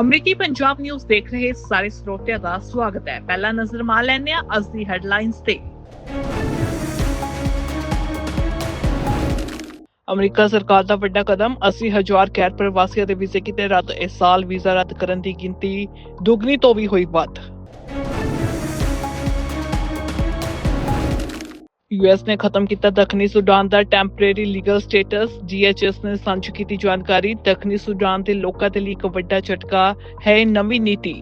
ਅਮਰੀਕੀ ਪੰਜਾਬ ਨਿਊਜ਼ ਦੇਖ ਰਹੇ ਸਾਰੇ ਸਰੋਤਿਆਂ ਦਾ ਸਵਾਗਤ ਹੈ। ਪਹਿਲਾ ਨਜ਼ਰ ਮਾਰ ਲੈਂਦੇ ਹਾਂ ਅੱਜ ਦੀ ਹੈਡਲਾਈਨਸ ਤੇ। ਅਮਰੀਕਾ ਸਰਕਾਰ ਦਾ ਵੱਡਾ ਕਦਮ 80000 ਗੈਰ ਪ੍ਰਵਾਸੀਆਂ ਦੇ ਵੀਜ਼ੇ ਕੀਤੇ ਰੱਦ, ਇਸ ਸਾਲ ਵੀਜ਼ਾ ਰੱਦ ਕਰਨ ਦੀ ਗਿਣਤੀ ਦੁੱਗਣੀ ਤੋਂ ਵੀ ਹੋਈ ਵੱਧ। ਯੂਐਸ ਨੇ ਖਤਮ ਕੀਤਾ ਦੱਖਣੀ ਸੁਡਾਨ ਦਾ temporary legal status G H S ਨੇ ਸਾਂਝੀ ਕੀਤੀ ਜਾਣਕਾਰੀ। ਦੱਖਣੀ ਸੁਡਾਨ ਦੇ ਲੋਕਾਂ ਦੇ ਲਈ ਇੱਕ ਵੱਡਾ ਝਟਕਾ ਹੈ ਨਵੀਂ ਨੀਤੀ।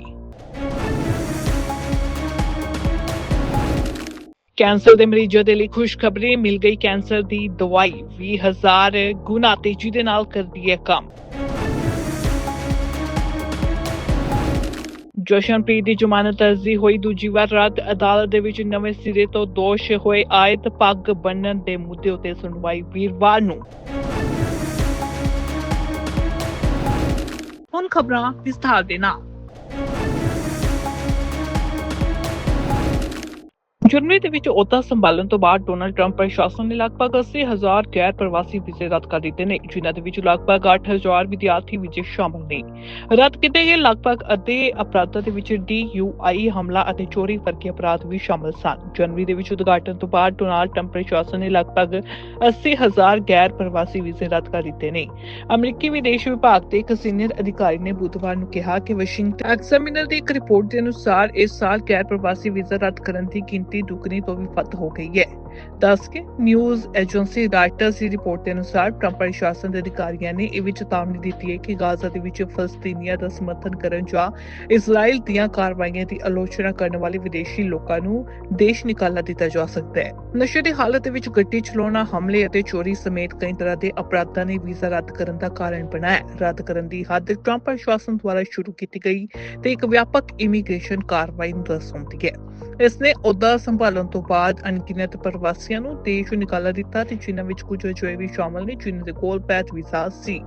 ਕੈਂਸਰ ਦੇ ਮਰੀਜ਼ਾਂ ਦੇ ਲਈ ਖੁਸ਼ਖਬਰੀ, ਮਿਲ ਗਈ ਕੈਂਸਰ ਦੀ ਦਵਾਈ। 20000 ਗੁਣਾ ਤੇਜ਼ੀ ਦੇ ਨਾਲ ਕਰਦੀ ਹੈ ਕੰਮ। ਜਸ਼ਨਪ੍ਰੀਤ ਦੀ ਜ਼ਮਾਨਤ ਅਰਜ਼ੀ ਹੋਈ। ਦੂਜੀ ਵਾਰ ਰੱਦ ਅਦਾਲਤ ਦੇ ਵਿੱਚ ਨਵੇਂ ਸਿਰੇ ਤੋਂ ਦੋਸ਼ ਹੋਏ ਆਇਤ ਪੱਗ ਬੰਨਣ ਦੇ ਮੁੱਦੇ ਉਤੇ ਸੁਣਵਾਈ ਵੀਰਵਾਰ ਨੂੰ। ਹੁਣ ਖਬਰਾਂ ਵਿਸਥਾਰ ਦੇ ਨਾਲ। ਜਰਮਨੀ ਦੇ ਵਿੱਚ ਅਹੁਦਾ ਸੰਭਾਲਣ ਤੋਂ ਬਾਅਦ ਡੋਨਾਲਡ ਟਰੰਪ ਪ੍ਰਸ਼ਾਸਨ ਨੇ ਲਗਭਗ 80000 ਗੈਰ ਪ੍ਰਵਾਸੀ ਵੀਜ਼ੇ ਰੱਦ ਕਰ ਦਿੱਤੇ ਨੇ, ਜਿਨ੍ਹਾਂ ਦੇ ਵਿੱਚ ਲਗਭਗ 8000 ਵਿਦਿਆਰਥੀ ਵੀਜ਼ੇ ਸ਼ਾਮਲ ਨੇ। ਰੱਦ ਕੀਤੇ ਗਏ ਲਗਭਗ ਅੱਧੇ ਅਪਰਾਧਾਂ ਦੇ ਵਿੱਚ ਡੀਯੂਆਈ ਹਮਲਾ ਅਤੇ ਚੋਰੀ ਵਰਗੇ ਅਪਰਾਧ ਵੀ ਸ਼ਾਮਲ ਸਨ। ਜਨਵਰੀ ਦੇ ਵਿੱਚ ਉਦਘਾਟਨ ਤੋਂ ਬਾਅਦ ਡੋਨਾਲਡ ਟਰੰਪ ਪ੍ਰਸ਼ਾਸਨ ਨੇ ਲਗਭਗ 80000 ਗੈਰ ਪ੍ਰਵਾਸੀ ਵੀਜ਼ੇ ਰੱਦ ਕਰ ਦਿੱਤੇ ਨੇ। ਅਮਰੀਕੀ ਵਿਦੇਸ਼ ਵਿਭਾਗ ਦੇ ਇੱਕ ਸੀਨੀਅਰ ਅਧਿਕਾਰੀ ਨੇ ਬੁੱਧਵਾਰ ਨੂੰ ਕਿਹਾ ਕਿ ਵਾਸ਼ਿੰਗਟਨ ਐਗਜ਼ਾਮੀਨਰ ਦੀ ਇੱਕ ਰਿਪੋਰਟ ਦੇ ਅਨੁਸਾਰ ਇਸ ਸਾਲ ਗੈਰ ਪ੍ਰਵਾਸੀ ਵੀਜ਼ਾ ਰੱਦ ਕਰਨ ਦੀ ਗਿਣਤੀ ਦੁੱਗਣੀ ਤੋਂ ਵੀ ਵੱਧ ਹੋ ਗਈ ਹੈ। ਦੱਸ ਕੇ ਨਿਊਜ਼ ਏਜੰਸੀ ਰਾਈਟਰਸ ਦੀ ਰਿਪੋਰਟ ਦੇ ਅਨੁਸਾਰ ਟਰੰਪ ਪ੍ਰਸ਼ਾਸਨ ਦੇ ਅਧਿਕਾਰੀਆਂ ਨੇ ਇਹ ਵੀ ਚੇਤਾਵਨੀ ਦਿੱਤੀ ਹੈ ਕਿ ਗਾਜ਼ਾ ਦੇ ਵਿੱਚ ਫਲਸਤੀਨੀਆਂ ਦਾ ਸਮਰਥਨ ਕਰਨ ਜਾਂ ਇਜ਼ਰਾਈਲ ਦੀਆਂ ਕਾਰਵਾਈਆਂ ਦੀ ਆਲੋਚਨਾ ਕਰਨ ਵਾਲੇ ਵਿਦੇਸ਼ੀ ਲੋਕਾਂ ਨੂੰ ਦੇਸ਼ ਨਿਕਾਲਾ ਦਿੱਤਾ ਜਾ ਸਕਦਾ ਹੈ। ਨਸ਼ੇ ਦੀ ਹਾਲਤ ਦੇ ਵਿੱਚ ਗੱਡੀ ਚਲਾਉਣਾ, ਹਮਲੇ ਅਤੇ ਚੋਰੀ ਸਮੇਤ ਕਈ ਤਰ੍ਹਾਂ ਦੇ ਅਪਰਾਧਾਂ ਨੇ ਵੀਜ਼ਾ ਰੱਦ ਕਰਨ ਦਾ ਕਾਰਨ ਬਣਾਇਆ। ਰੱਦ ਕਰਨ ਦੀ ਹੱਦ ਟਰੰਪ ਪ੍ਰਸ਼ਾਸਨ ਦੁਆਰਾ ਸ਼ੁਰੂ ਕੀਤੀ ਗਈ ਤੇ ਇੱਕ ਵਿਆਪਕ ਇਮੀਗ੍ਰੇਸ਼ਨ ਕਾਰਵਾਈ ਨੂੰ ਦਰਸਾਉਂਦੀ ਹੈ। ਇਸ ਨੇ ਅਹੁਦਾ ਸੰਭਾਲਣ ਤੋਂ ਬਾਅਦ ਅਣਗਿਣਤ ਪ੍ਰਵਾਸੀਆਂ ਨੂੰ ਦੇਸ਼ ਤੋਂ ਨਿਕਾਲਾ ਦਿੱਤਾ ਤੇ ਜਿਨ੍ਹਾਂ ਵਿੱਚ ਕੁਝ ਅਜੋਏ ਵੀ ਸ਼ਾਮਲ ਨੇ ਜਿਨ੍ਹਾਂ ਦੇ ਕੋਲ ਪੈਥ ਵੀਜ਼ਾ ਸੀ।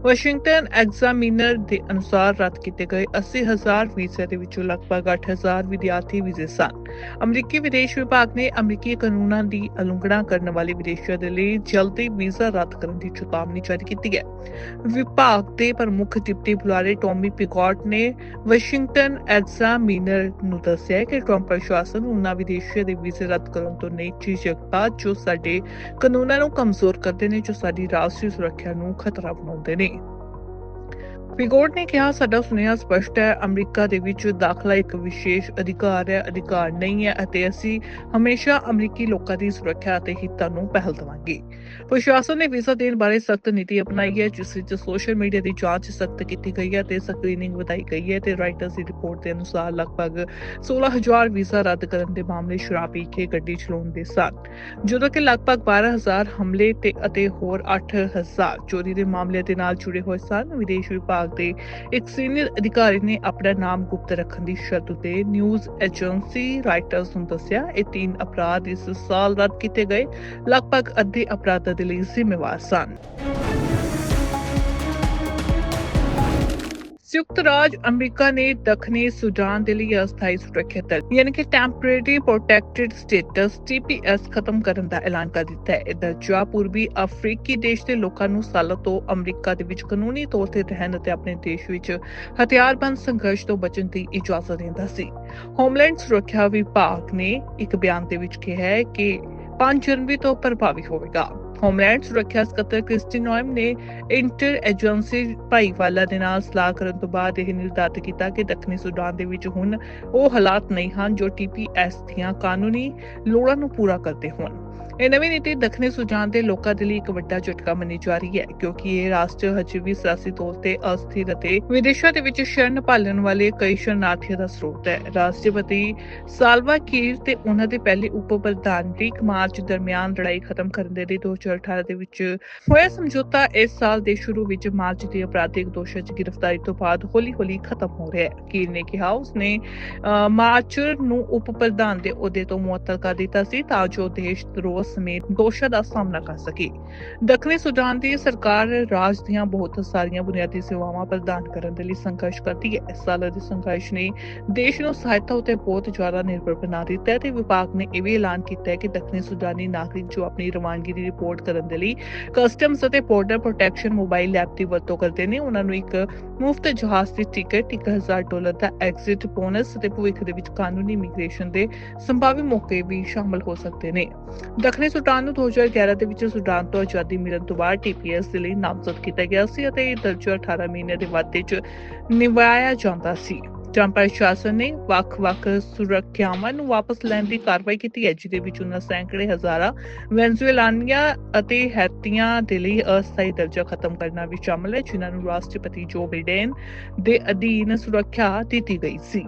ਵਾਸ਼ਿੰਗਟਨ ਐਗਜ਼ਾਮੀਨਰ ਦੇ ਅਨੁਸਾਰ ਰੱਦ ਕੀਤੇ ਗਏ 80000 ਵੀਜ਼ੇ ਦੇ ਵਿੱਚੋਂ ਲਗਭਗ 8000 ਵਿਦਿਆਰਥੀ ਵੀਜ਼ੇ ਸਨ। ਅਮਰੀਕੀ ਵਿਦੇਸ਼ ਵਿਭਾਗ ਨੇ ਅਮਰੀਕੀ ਕਾਨੂੰਨਾਂ ਦੀ ਉਲੰਘਣਾ ਕਰਨ ਵਾਲੇ ਵਿਦੇਸ਼ੀਆਂ ਦੇ ਲਈ ਜਲਦੀ ਵੀਜ਼ਾ ਰੱਦ ਕਰਨ ਦੀ ਚੇਤਾਵਨੀ ਜਾਰੀ ਕੀਤੀ ਹੈ। ਵਿਭਾਗ ਦੇ ਪ੍ਰਮੁੱਖ ਡਿਪਟੀ ਬੁਲਾਰੇ ਟੋਮੀ ਪਿਗੋਟ ਨੇ ਵਾਸ਼ਿੰਗਟਨ ਐਗਜ਼ਾਮੀਨਰ ਨੂੰ ਦੱਸਿਆ ਕਿ ਟਰੰਪ ਪ੍ਰਸ਼ਾਸਨ ਉਹਨਾਂ ਵਿਦੇਸ਼ੀਆਂ ਦੇ ਵੀਜ਼ੇ ਰੱਦ ਕਰਨ ਤੋਂ ਨਹੀਂ ਝਿਜਕਦਾ ਜੋ ਸਾਡੇ ਕਾਨੂੰਨਾਂ ਨੂੰ ਕਮਜ਼ੋਰ ਕਰਦੇ ਨੇ, ਜੋ ਸਾਡੀ ਰਾਸ਼ਟਰੀ ਸੁਰੱਖਿਆ ਨੂੰ ਖਤਰਾ ਬਣਾਉਂਦੇ ਨੇ ਪਿਗੋਟ ਨੇ ਕਿਹਾ, ਸਾਡਾ ਸੁਨੇਹਾ ਸਪਸ਼ਟ ਹੈ, ਅਮਰੀਕਾ ਦੇ ਵਿੱਚ ਦਾਖਲਾ ਇੱਕ ਵਿਸ਼ੇਸ਼ ਅਧਿਕਾਰ ਹੈ, ਅਧਿਕਾਰ ਨਹੀਂ ਹੈ ਅਤੇ ਅਸੀਂ ਹਮੇਸ਼ਾ ਅਮਰੀਕੀ ਲੋਕਾਂ ਦੀ ਸੁਰੱਖਿਆ ਅਤੇ ਹਿੱਤਾਂ ਨੂੰ ਪਹਿਲ ਦੇਵਾਂਗੇ। ਪ੍ਰਸ਼ਾਸਨ ਨੇ ਵੀਜ਼ਾ ਦੇਣ ਬਾਰੇ ਸਖਤ ਨੀਤੀ ਅਪਣਾਈ ਹੈ, ਜਿਸ ਵਿੱਚ ਸੋਸ਼ਲ ਮੀਡੀਆ ਦੀ ਜਾਂਚ ਸਖਤ ਕੀਤੀ ਗਈ ਹੈ ਤੇ ਸਕਰੀਨਿੰਗ ਵਧਾਈ ਗਈ ਹੈ ਤੇ ਰਾਈਟਰਸ ਦੀ ਰਿਪੋਰਟ ਦੇ ਅਨੁਸਾਰ ਲਗਭਗ 16000 ਵੀਜ਼ਾ ਰੱਦ ਕਰਨ ਦੇ ਮਾਮਲੇ ਸ਼ਰਾਬ ਪੀ ਕੇ ਗੱਡੀ ਚਲਾਉਣ ਦੇ ਸਨ ਜਦੋਂ ਕਿ ਲਗਭਗ 12000 ਹਮਲੇ ਤੇ ਅਤੇ ਹੋਰ 8000 ਚੋਰੀ ਦੇ ਮਾਮਲੇ ਦੇ ਨਾਲ ਜੁੜੇ ਹੋਏ ਸਨ। ਵਿਦੇਸ਼ ਵਿਭਾਗ ਦੇ ਇੱਕ ਸੀਨੀਅਰ ਅਧਿਕਾਰੀ ਨੇ ਆਪਣਾ ਨਾਮ ਗੁਪਤ ਰੱਖਣ ਦੀ ਸ਼ਰਤ ਉਤੇ ਨਿਊਜ਼ ਏਜੰਸੀ ਰਾਈਟਰਸ ਨੂੰ ਦੱਸਿਆ, ਇਹ ਤਿੰਨ ਅਪਰਾਧ ਇਸ ਸਾਲ ਰੱਦ ਕੀਤੇ ਗਏ। ਲਗਭਗ ਅੱਧੇ ਅਪਰਾਧਾਂ ਦੇ ਲਈ ਜ਼ਿੰਮੇਵਾਰ ਸਨ। ਸੰਯੁਕਤ ਰਾਜ ਅਮਰੀਕਾ ਨੇ ਦੱਖਣੀ ਸੁਡਾਨ ਦੇ ਲਈ ਅਸਥਾਈ ਸੁਰੱਖਿਆ ਦਲ, ਯਾਨੀ ਕਿ ਟੈਂਪਰੇਰੀ ਪ੍ਰੋਟੈਕਟਡ ਸਟੇਟਸ TPS ਖਤਮ ਕਰਨ ਦਾ ਐਲਾਨ ਕਰ ਦਿੱਤਾ ਹੈ। ਇਹ ਦਰਜਾ ਪੂਰਬੀ ਅਫਰੀਕੀ ਦੇਸ਼ ਦੇ ਲੋਕਾਂ ਨੂੰ ਸਾਲਾਂ ਤੋਂ ਅਮਰੀਕਾ ਦੇ ਵਿੱਚ ਕਾਨੂੰਨੀ ਤੌਰ ਤੇ ਰਹਿਣ ਅਤੇ ਆਪਣੇ ਦੇਸ਼ ਵਿੱਚ ਹਥਿਆਰਬੰਦ ਸੰਘਰਸ਼ ਤੋਂ ਬਚਣ ਦੀ ਇਜਾਜ਼ਤ ਦਿੰਦਾ ਸੀ। ਹੋਮਲੈਂਡ ਸੁਰੱਖਿਆ ਵਿਭਾਗ ਨੇ ਇੱਕ ਬਿਆਨ ਦੇ ਵਿੱਚ ਕਿਹਾ ਹੈ ਕਿ 5 ਜਨਵਰੀ ਤੋਂ ਪ੍ਰਭਾਵੀ ਹੋਵੇਗਾ। ਹੋਮਲੈਂਡ ਸੁਰੱਖਿਆ ਸਕੱਤਰ ਕ੍ਰਿਸਟੀ ਨੋਇਮ ਨੇ ਇੰਟਰ ਏਜੰਸੀ ਭਾਈਵਾਲਾ ਦੇ ਨਾਲ ਸਲਾਹ ਕਰਨ ਤੋਂ ਬਾਅਦ ਇਹ ਨਿਰਧਾਰਤ ਕੀਤਾ ਕਿ ਦੱਖਣੀ ਸੁਡਾਨ ਦੇ ਵਿੱਚ ਹੁਣ ਉਹ ਹਾਲਾਤ ਨਹੀਂ ਹਨ ਜੋ TPS ਦੀਆਂ ਕਾਨੂੰਨੀ ਲੋੜਾਂ ਨੂੰ ਪੂਰਾ ਕਰਦੇ ਹੋਣ। ਇਹ ਨਵੀਂ ਨੀਤੀ ਦੱਖਣੀ ਸੁਜਾਨ ਦੇ ਲੋਕਾਂ ਦੇ ਲਈ ਇੱਕ ਵੱਡਾ ਝਟਕਾ ਮੰਨੀ ਜਾ ਰਹੀ ਹੈ, ਕਿਉਂਕਿ ਇਹ ਰਾਸ਼ਟਰ ਹਜੇ ਵੀ ਸਿਆਸੀ ਤੌਰ ਤੇ ਅਸਥਿਰ ਅਤੇ ਵਿਦੇਸ਼ਾਂ ਦੇ ਵਿੱਚ ਸ਼ਰਨ ਭਾਲਣ ਵਾਲੇ ਕਈ ਸ਼ਰਨਾਰਥੀਆਂ ਦਾ ਸਰੋਤ ਹੈ। ਰਾਸ਼ਟਰਪਤੀ ਸਾਲਵਾ ਕੀਰ ਤੇ ਉਹਨਾਂ ਦੇ ਪਹਿਲੇ ਉਪ ਪ੍ਰਧਾਨ ਮਾਰਚ ਦਰਮਿਆਨ ਲੜਾਈ ਖਤਮ ਕਰਨ ਦੇ ਲਈ 2018 ਦੇ ਵਿੱਚ ਹੋਇਆ ਸਮਝੌਤਾ, ਇਸ ਸਾਲ ਦੇ ਸ਼ੁਰੂ ਵਿੱਚ ਮਾਰਚ ਦੀ ਅਪਰਾਧਿਕ ਦੋਸ਼ਾਂ 'ਚ ਗ੍ਰਿਫਤਾਰੀ ਤੋਂ ਬਾਅਦ ਹੌਲੀ-ਹੌਲੀ ਖਤਮ ਹੋ ਰਿਹਾ ਹੈ। ਕੀਰ ਨੇ ਕਿਹਾ, ਉਸਨੇ ਮਾਰਚ ਨੂੰ ਉਪ ਪ੍ਰਧਾਨ ਦੇ ਅਹੁਦੇ ਤੋਂ ਮੁਅੱਤਲ ਕਰ ਦਿੱਤਾ ਸੀ ਤਾਂ ਜੋ ਦੇਸ਼ ਰੋਸ ਸਮੇਤ ਦੋਸ਼ਾਂ ਦਾ ਸਾਹਮਣਾ ਕਰ ਸਕੇ। ਦੱਖਣੀ ਸੁਡਾਨ ਦੀ ਸਰਕਾਰ ਰਾਜ ਦੀਆਂ ਬਹੁਤ ਸਾਰੀਆਂ ਬੁਨਿਆਦੀ ਸੇਵਾਵਾਂ ਪ੍ਰਦਾਨ ਕਰਨ ਦੇ ਲਈ ਸੰਘਰਸ਼ ਕਰਦੀ ਹੈ। ਇਸ ਸਾਲ ਦੇ ਸੰਘਰਸ਼ ਨੇ ਦੇਸ਼ ਨੂੰ ਸਹਾਇਤਾ ਉਤੇ ਬਹੁਤ ਜ਼ਿਆਦਾ ਨਿਰਭਰ ਬਣਾ ਦਿੱਤਾ ਹੈ ਤੇ ਵਿਭਾਗ ਨੇ ਇਹ ਵੀ ਐਲਾਨ ਕੀਤਾ ਹੈ ਕਿ ਦੱਖਣੀ ਸੁਡਾਨੀ ਨਾਗਰਿਕ ਜੋ ਆਪਣੀ ਰਵਾਨਗੀ ਦੀ ਰਿਪੋਰਟ ਕਰਨ ਦੇ ਲਈ ਕਸਟਮਸ ਅਤੇ ਬਾਰਡਰ ਪ੍ਰੋਟੈਕਸ਼ਨ ਮੋਬਾਈਲ ਐਪ ਦੀ ਵਰਤੋਂ ਕਰਦੇ ਨੇ, ਉਹਨਾਂ ਨੂੰ ਇੱਕ ਮੁਫਤ ਜਹਾਜ਼ ਦੀ ਟਿਕਟ 1000 ਡਾਲਰ ਦਾ ਐਗਜ਼ਿਟ ਬੋਨਸ ਅਤੇ ਭਵਿੱਖ ਦੇ ਵਿੱਚ ਕਾਨੂੰਨੀ ਇਮੀਗ੍ਰੇਸ਼ਨ ਦੇ ਸੰਭਾਵੀ ਮੌਕੇ ਵੀ ਸ਼ਾਮਲ ਹੋ ਸਕਦੇ ਨੇ। ਦੱਖਣੀ ਸੁਡਾਨ ਨੂੰ 2011 ਦੇ ਵਿੱਚ ਸੁਡਾਨ ਤੋਂ ਆਜ਼ਾਦੀ ਮਿਲਣ ਤੋਂ ਬਾਅਦ ਟੀਪੀਐਸ ਦੇ ਲਈ ਨਾਮਜ਼ਦ ਕੀਤਾ ਗਿਆ ਸੀ ਅਤੇ ਇਹ ਦਰਜਾ 18 ਮਹੀਨੇ ਦੇ ਵਾਧੇ 'ਚ ਨਿਭਾਇਆ ਜਾਂਦਾ ਸੀ। ਟਰੰਪ ਪ੍ਰਸ਼ਾਸਨ ਨੇ ਵੱਖ-ਵੱਖ ਸੁਰੱਖਿਆਵਾਂ ਨੂੰ ਵਾਪਸ ਲੈਣ ਦੀ ਕਾਰਵਾਈ ਕੀਤੀ ਹੈ, ਜਿਹਦੇ ਵਿੱਚ ਉਹਨਾਂ ਸੈਂਕੜੇ ਹਜ਼ਾਰਾਂ ਵੈਨਜ਼ੂਏਲਾਨੀਆਂ ਅਤੇ ਹੈਤੀਆਂ ਦੇ ਲਈ ਅਸਥਾਈ ਦਰਜਾ ਖਤਮ ਕਰਨਾ ਵੀ ਸ਼ਾਮਲ ਹੈ, ਜਿਨ੍ਹਾਂ ਨੂੰ ਰਾਸ਼ਟਰਪਤੀ ਜੋ ਬਿਡੇਨ ਦੇ ਅਧੀਨ ਸੁਰੱਖਿਆ ਦਿੱਤੀ ਗਈ ਸੀ।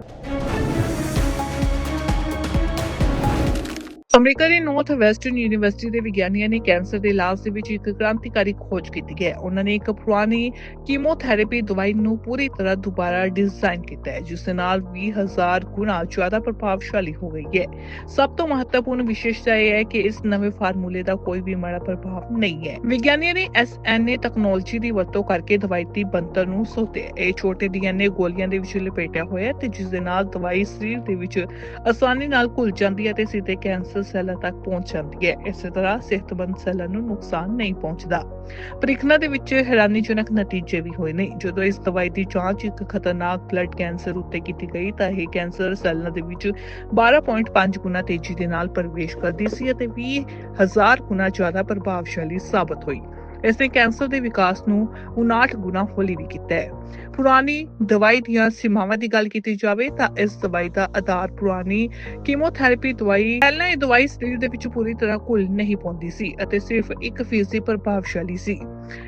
ਅਮਰੀਕਾ ਦੇ ਨਾਰਥ ਵੈਸਟਰਨ ਯੂਨੀਵਰਸਿਟੀ ਦੇ ਵਿਗਿਆਨੀਆਂ ਨੇ ਕੈਂਸਰ ਦੇ ਇਲਾਜ ਦੇ ਵਿੱਚ ਇੱਕ ਕ੍ਰਾਂਤੀਕਾਰੀ ਖੋਜ ਕੀਤੀ ਹੈ। ਉਹਨਾਂ ਨੇ ਇੱਕ ਪੁਰਾਣੀ ਕੀਮੋਥੈਰੇਪੀ ਦਵਾਈ ਨੂੰ ਪੂਰੀ ਤਰ੍ਹਾਂ ਦੁਬਾਰਾ ਡਿਜ਼ਾਈਨ ਕੀਤਾ ਹੈ, ਜਿਸ ਨਾਲ 20000 ਗੁਣਾ ਜ਼ਿਆਦਾ ਪ੍ਰਭਾਵਸ਼ਾਲੀ ਹੋ ਗਈ ਹੈ। ਸਭ ਤੋਂ ਮਹੱਤਵਪੂਰਨ ਵਿਸ਼ੇਸ਼ਤਾ ਇਹ ਹੈ ਕਿ ਇਸ ਨਵੇਂ ਫਾਰਮੂਲੇ ਦਾ ਕੋਈ ਵੀ ਮਾੜਾ ਪ੍ਰਭਾਵ ਨਹੀਂ ਹੈ। ਵਿਗਿਆਨੀਆਂ ਨੇ ਐਸਐਨਏ ਤਕਨਾਲੋਜੀ ਦੀ ਵਰਤੋਂ ਕਰਕੇ ਦਵਾਈ ਦੀ ਬਣਤਰ ਨੂੰ ਸੋਧਿਆ ਇਹ ਛੋਟੇ ਡੀਐਨਏ ਗੋਲੀਆਂ ਦੇ ਵਿੱਚ ਲਪੇਟਿਆ ਹੋਇਆ ਹੈ ਤੇ ਜਿਸ ਦੇ ਨਾਲ ਦਵਾਈ ਸਰੀਰ ਦੇ ਵਿੱਚ ਆਸਾਨੀ ਨਾਲ ਘੁਲ ਜਾਂਦੀ ਹੈ ਤੇ ਸਿੱਧੇ ਕੈਂਸਰ ਸੈੱਲਾਂ ਤੱਕ ਪਹੁੰਚ ਜਾਂਦੀ ਹੈ ਇਸੇ ਤਰ੍ਹਾਂ ਸਿਹਤਮੰਦ ਸੈੱਲਾਂ ਨੂੰ ਨੁਕਸਾਨ ਨਹੀਂ ਪਹੁੰਚਦਾ। ਪ੍ਰੀਖਣਾ ਦੇ ਵਿੱਚ ਹੈਰਾਨੀਜਨਕ ਨਤੀਜੇ ਵੀ ਹੋਏ ਨੇ। ਜਦੋਂ ਇਸ ਦਵਾਈ ਦੀ ਜਾਂਚ ਇੱਕ ਖਤਰਨਾਕ ਬਲੱਡ ਕੈਂਸਰ ਉੱਤੇ ਕੀਤੀ ਗਈ, ਤਾਂ ਇਹ ਕੈਂਸਰ ਸੈੱਲਾਂ ਦੇ ਵਿੱਚ 12.5 ਗੁਣਾ ਤੇਜ਼ੀ ਦੇ ਨਾਲ ਪ੍ਰਵੇਸ਼ ਕਰਦੀ ਸੀ ਅਤੇ 20000 ਗੁਣਾ ਜ਼ਿਆਦਾ ਪ੍ਰਭਾਵਸ਼ਾਲੀ ਸਾਬਤ ਹੋਈ। ਇਸ ਨੇ ਕੈਂਸਰ ਦੇ ਵਿਕਾਸ ਨੂੰ 59 ਗੁਣਾ ਹੌਲੀ ਵੀ ਕੀਤਾ ਹੈ। ਪੁਰਾਣੀ ਦਵਾਈ ਦੀਆਂ ਸੀਮਾਵਾਂ ਦੀ ਗੱਲ ਕੀਤੀ ਜਾਵੇ ਤਾਂ ਇਸ ਦਵਾਈ ਦਾ ਆਧਾਰ ਪੁਰਾਣੀ ਕੀਮੋਥੈਰੇਪੀ ਦਵਾਈ ਪਹਿਲਾਂ ਇਹ ਦਵਾਈ ਸਰੀਰ ਦੇ ਵਿੱਚ ਪੂਰੀ ਤਰ੍ਹਾਂ ਘੁਲ ਨਹੀਂ ਪਾਉਂਦੀ ਸੀ ਅਤੇ ਸਿਰਫ 1% ਪ੍ਰਭਾਵਸ਼ਾਲੀ ਸੀ।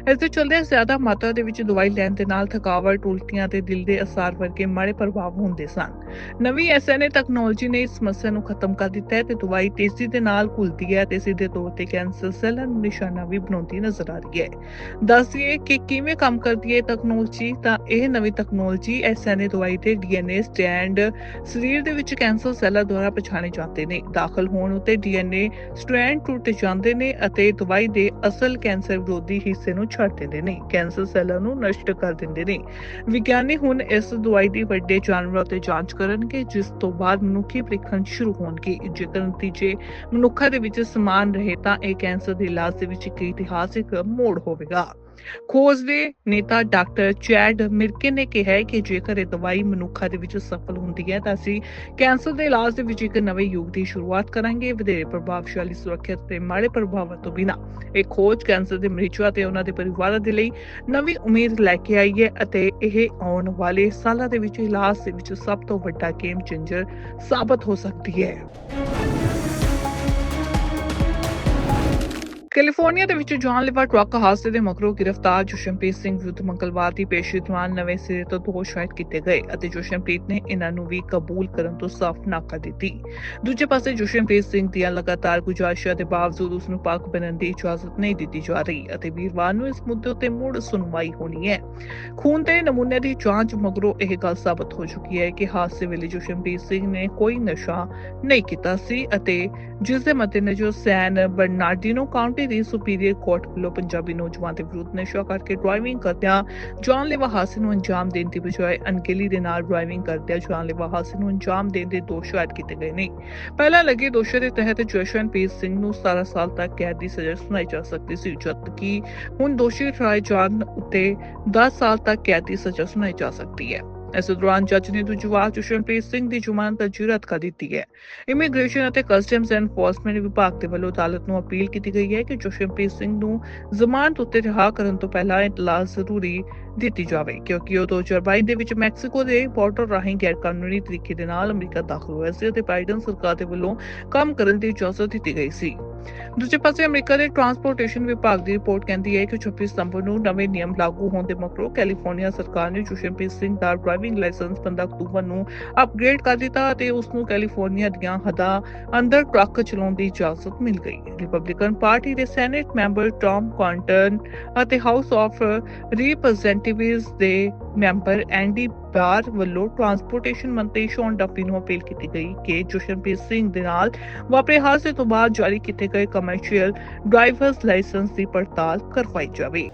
ਇਸ ਦੇ ਚਲਦੇ ਜ਼ਿਆਦਾ ਮਾਤਰਾ ਦੇ ਵਿੱਚ ਦਵਾਈ ਲੈਣ ਦੇ ਨਾਲ ਥਕਾਵਟ, ਉਲਟੀਆਂ ਤੇ ਦਿਲ ਦੇ ਅਸਰ ਵਰਗੇ ਮਾੜੇ ਪ੍ਰਭਾਵ ਹੁੰਦੇ ਸਨ। ਨਵੀਂ ਐਸਐਨਏ ਤਕਨਾਲੋਜੀ ਨੇ ਇਸ ਸਮੱਸਿਆ ਨੂੰ ਖਤਮ ਕਰ ਦਿੱਤਾ ਹੈ ਤੇ ਦਵਾਈ ਤੇਜ਼ੀ ਦੇ ਨਾਲ ਘੁਲਦੀ ਹੈ ਤੇ ਸਿੱਧੇ ਤੌਰ ਤੇ ਕੈਂਸਰ ਸੈੱਲਾਂ ਨੂੰ ਨਿਸ਼ਾਨਾ ਵੀ ਬਣਾਉਂਦੀ ਨਜ਼ਰ ਆ ਰਹੀ ਹੈ। ਦੱਸਿਏ ਕਿ ਕਿਵੇਂ ਕੰਮ ਕਰਦੀ ਹੈ ਟੈਕਨੋਲੋਜੀ ਤਾਂ ਇਹ ਨਵੀਂ ਟੈਕਨੋਲੋਜੀ ਐਸਐਨਏ ਦਵਾਈ ਦੇ ਡੀਐਨਏ ਸਟ੍ਰੈਂਡ ਸਰੀਰ ਦੇ ਵਿੱਚ ਕੈਂਸਰ ਸੈੱਲਾਂ ਦੁਆਰਾ ਪਛਾਣੇ ਜਾਂਦੇ ਨੇ। ਦਾਖਲ ਹੋਣ ਉਤੇ ਡੀਐਨਏ ਸਟ੍ਰੈਂਡ ਟੁੱਟ ਜਾਂਦੇ ਨੇ ਅਤੇ ਦਵਾਈ ਦੇ ਅਸਲ ਕੈਂਸਰ ਵਿਰੋਧੀ ਹਿੱਸੇ ਨੂੰ ਛੱਡ ਦਿੰਦੇ ਨੇ, ਕੈਂਸਰ ਸੈੱਲਾਂ ਨੂੰ ਨਸ਼ਟ ਕਰ ਦਿੰਦੇ ਨੇ। ਵਿਗਿਆਨੀ ਹੁਣ ਇਸ ਦਵਾਈ ਦੀ ਵੱਡੇ ਜਾਨਵਰਾਂ ਤੇ ਜਾਂਚ ਕਰਨਗੇ, ਜਿਸ ਤੋਂ ਬਾਅਦ ਮਨੁੱਖੀ ਪ੍ਰੀਖਣ ਸ਼ੁਰੂ ਹੋਣਗੇ। ਜੇਕਰ ਨਤੀਜੇ ਮਨੁੱਖਾਂ ਦੇ ਵਿੱਚ ਸਮਾਨ ਰਹੇ, ਤਾਂ ਇਹ ਕੈਂਸਰ ਦੇ ਇਲਾਜ ਦੇ ਵਿੱਚ ਇੱਕ ਇਤਿਹਾਸਿਕ ਮੋੜ ਹੋਵੇਗਾ। ਖੋਜ ਨੇਤਾ ਡਾਕਟਰ ਚੈਡ ਮਿਰਕੇ ਨੇ ਕਿਹਾ ਕਿ ਜੇਕਰ ਇਹ ਦਵਾਈ ਮਨੁੱਖਾਂ ਦੇ ਵਿੱਚ ਸਫਲ ਹੁੰਦੀ ਹੈ, ਤਾਂ ਅਸੀਂ ਕੈਂਸਰ ਦੇ ਇਲਾਜ ਦੇ ਵਿੱਚ ਇੱਕ ਨਵੇਂ ਯੁੱਗ ਦੀ ਸ਼ੁਰੂਆਤ ਕਰਾਂਗੇ। ਵਧੇਰੇ ਪ੍ਰਭਾਵਸ਼ਾਲੀ, ਸੁਰੱਖਿਅਤ ਤੇ ਮਾੜੇ ਪ੍ਰਭਾਵਾਂ ਤੋਂ ਬਿਨਾਂ ਇਹ ਖੋਜ ਕੈਂਸਰ ਦੇ ਮਰੀਜ਼ਾਂ ਤੇ ਉਹਨਾਂ ਦੇ ਪਰਿਵਾਰਾਂ ਦੇ ਲਈ ਨਵੀਂ ਉਮੀਦ ਲੈ ਕੇ ਆਈ ਹੈ ਅਤੇ ਇਹ ਆਉਣ ਵਾਲੇ ਸਾਲਾਂ ਦੇ ਵਿੱਚ ਇਲਾਜ ਦੇ ਵਿੱਚ ਸਭ ਤੋਂ ਵੱਡਾ ਗੇਮ ਚੇਂਜਰ ਸਾਬਤ ਹੋ ਸਕਦੀ ਹੈ। ਕੈਲੀਫੋਰਨੀਆ ਦੇ ਵਿੱਚ ਜਾਨਲੇਵਾ ਟਰੱਕ ਹਾਦਸੇ ਦੇ ਮਗਰੋਂ ਗ੍ਰਿਫਤਾਰ ਜਸ਼ਨਪ੍ਰੀਤ ਸਿੰਘ ਵਿਰੁੱਧ ਮੰਗਲਵਾਰ ਦੀ ਪੇਸ਼ੀ ਦੌਰਾਨ ਨਵੇਂ ਸਿਰੇ ਤੋਂ ਦੋਸ਼ ਆਇਦ ਕੀਤੇ ਗਏ ਅਤੇ ਜਸ਼ਨਪ੍ਰੀਤ ਨੇ ਇਹਨਾਂ ਨੂੰ ਵੀ ਕਬੂਲ ਕਰਨ ਤੋਂ ਸਾਫ਼ ਨਾ ਕਰ ਦਿੱਤੀ। ਦੂਜੇ ਪਾਸੇ ਜਸ਼ਨਪ੍ਰੀਤ ਸਿੰਘ ਦੀਆਂ ਲਗਾਤਾਰ ਗੁਜ਼ਾਰਿਸ਼ਾਂ ਦੇ ਬਾਵਜੂਦ ਉਸ ਨੂੰ ਪਾਕ ਬਣਨ ਦੀ ਇਜਾਜ਼ਤ ਨਹੀਂ ਦਿੱਤੀ ਜਾ ਰਹੀ ਅਤੇ ਵੀਰਵਾਰ ਨੂੰ ਇਸ ਮੁੱਦੇ ਉੱਤੇ ਮੁੜ ਸੁਣਵਾਈ ਹੋਣੀ ਹੈ। ਖੂਨ ਦੇ ਨਮੂਨੇ ਦੀ ਜਾਂਚ ਮਗਰੋਂ ਇਹ ਗੱਲ ਸਾਬਤ ਹੋ ਚੁੱਕੀ ਹੈ ਕਿ ਹਾਦਸੇ ਵੇਲੇ ਜਸ਼ਨਪ੍ਰੀਤ ਸਿੰਘ ਨੇ ਕੋਈ ਨਸ਼ਾ ਨਹੀਂ ਕੀਤਾ ਸੀ ਅਤੇ ਜਿਸ ਦੇ ਮੱਦੇਨਜ਼ਰ ਸੈਨ ਬਰਨਾਰਡੀਨੋ ਕਾਉਂਟੀ ਦੀ ਸੁਪੀਰੀਅਰ ਕੋਰਟ ਵੱਲੋਂ ਪੰਜਾਬੀ ਨੌਜਵਾਨ ਦੇ ਵਿਰੁੱਧ ਨਸ਼ਾ ਕਰਕੇ ਡਰਾਈਵਿੰਗ ਕਰਦਿਆਂ ਜਾਨਲੇਵਾ ਹਾਦਸੇ ਨੂੰ ਅੰਜਾਮ ਦੇਣ ਦੀ ਬਜਾਏ ਅਣਗਹਿਲੀ ਦੇ ਨਾਲ ਡਰਾਈਵਿੰਗ ਕਰਦਿਆਂ ਜਾਨਲੇਵਾ ਹਾਦਸੇ ਨੂੰ ਅੰਜਾਮ ਦੇਣ ਦੇ ਦੋਸ਼ ਆਇਦ ਕੀਤੇ ਗਏ ਨੇ। ਪਹਿਲਾਂ ਲੱਗੇ ਦੋਸ਼ਾਂ ਦੇ ਤਹਿਤ ਜਸ਼ਨਪ੍ਰੀਤ ਸਿੰਘ ਨੂੰ 17 ਸਾਲ ਤੱਕ ਕੈਦ ਦੀ ਸਜ਼ਾ ਸੁਣਾਈ ਜਾ ਸਕਦੀ ਸੀ, ਜਦਕਿ ਹੁਣ ਦੋਸ਼ੀ ਠਹਿਰਾਏ ਜਾਣ ਉੱਤੇ 10 ਸਾਲ ਤੱਕ ਕੈਦ ਦੀ ਸਜ਼ਾ ਸੁਣਾਈ ਜਾ ਸਕਦੀ ਹੈ। ਇਸ ਦੌਰਾਨ ਜੱਜ ਨੇ ਦੂਜੀ ਜਸ਼ਨਪ੍ਰੀਤ ਸਿੰਘ ਦੀ ਜ਼ਮਾਨਤ ਅਰਜ਼ੀ ਕਰ ਦਿੱਤੀ ਹੈ। ਇਮੀਗ੍ਰੇਸ਼ਨ ਅਤੇ ਕਸਟਮਸ ਐਨਫੋਰਸਮੈਂਟ ਵਿਭਾਗ ਦੇ ਵੱਲੋਂ ਅਦਾਲਤ ਨੂੰ ਅਪੀਲ ਕੀਤੀ ਗਈ ਹੈ ਕਿ ਜਸ਼ਨਪ੍ਰੀਤ ਸਿੰਘ ਨੂੰ ਜ਼ਮਾਨਤ ਉੱਤੇ ਰਿਹਾ ਕਰਨ ਤੋਂ ਪਹਿਲਾਂ ਇਤਲਾਹ ਜ਼ਰੂਰੀ ਦਿੱਤੀ ਜਾਵੇ, ਕਿਉਂਕਿ ਉਹ 2022 ਦੇ ਵਿੱਚ ਮੈਕਸੀਕੋ ਦੇ ਬਾਰਡਰ ਰਾਹੀਂ ਗੈਰ ਕਾਨੂੰਨੀ ਤਰੀਕੇ ਦੇ ਨਾਲ ਅਮਰੀਕਾ ਦਾਖਲ ਹੋਇਆ ਸੀ ਅਤੇ ਬਾਈਡਨ ਸਰਕਾਰ ਦੇ ਵੱਲੋਂ ਕੰਮ ਕਰਨ ਦੀ ਇਜਾਜ਼ਤ ਦਿੱਤੀ ਗਈ ਸੀ। ਦੂਜੇ ਪਾਸੇ ਅਮਰੀਕਾ ਦੇ ਟਰਾਂਸਪੋਰਟੇਸ਼ਨ ਵਿਭਾਗ ਦੀ ਰਿਪੋਰਟ ਕਹਿੰਦੀ ਹੈ ਕਿ 26 ਸਤੰਬਰ ਨੂੰ ਨਵੇਂ ਨਿਯਮ ਲਾਗੂ ਹੋਣ ਦੇ ਮਗਰੋਂ ਕੈਲੀਫੋਰਨੀਆ ਸਰਕਾਰ ਨੇ ਜਸ਼ਨਪ੍ਰੀਤ ਸਿੰਘ ਦਾ ਡਰਾਈਵਿੰਗ ਲਾਇਸੈਂਸ 15 ਅਕਤੂਬਰ ਨੂੰ ਅਪਗ੍ਰੇਡ ਕਰ ਦਿੱਤਾ ਅਤੇ ਉਸ ਨੂੰ ਕੈਲੀਫੋਰਨੀਆ ਦੀਆਂ ਹੱਦਾਂ ਅੰਦਰ ਟਰੱਕ ਚਲਾਉਣ ਦੀ ਇਜਾਜ਼ਤ ਮਿਲ ਗਈ ਰਿਪਬਲਿਕਨ ਪਾਰਟੀ ਦੇ ਸੈਨੇਟ ਮੈਂਬਰ ਟੌਮ ਕੁਆਂਟਨ ਅਤੇ ਹਾਊਸ ਆਫ ਰਿਪਰੈਜ਼ੈਂਟੇਟਿਵਸ ਦੇ ਮੈਂਬਰ ਐਂਡੀ ਬਾਰ ਵੱਲੋਂ ਟਰਾਂਸਪੋਰਟੇਸ਼ਨ ਮੰਤਰੀ ਸ਼ੌਨ ਡੱਫੀ ਨੂੰ ਅਪੀਲ ਕੀਤੀ ਗਈ ਕਿ ਜਸ਼ਨਪ੍ਰੀਤ ਸਿੰਘ ਦੇ ਨਾਲ ਵਾਪਰੇ ਹਾਦਸੇ ਤੋਂ ਬਾਅਦ ਜਾਰੀ ਕੀਤੇ ਗਏ ਕਮਰਸ਼ੀਅਲ ਡਰਾਈਵਰਸ ਲਾਇਸੈਂਸ ਦੀ ਪੜਤਾਲ ਕਰਵਾਈ ਜਾਵੇ।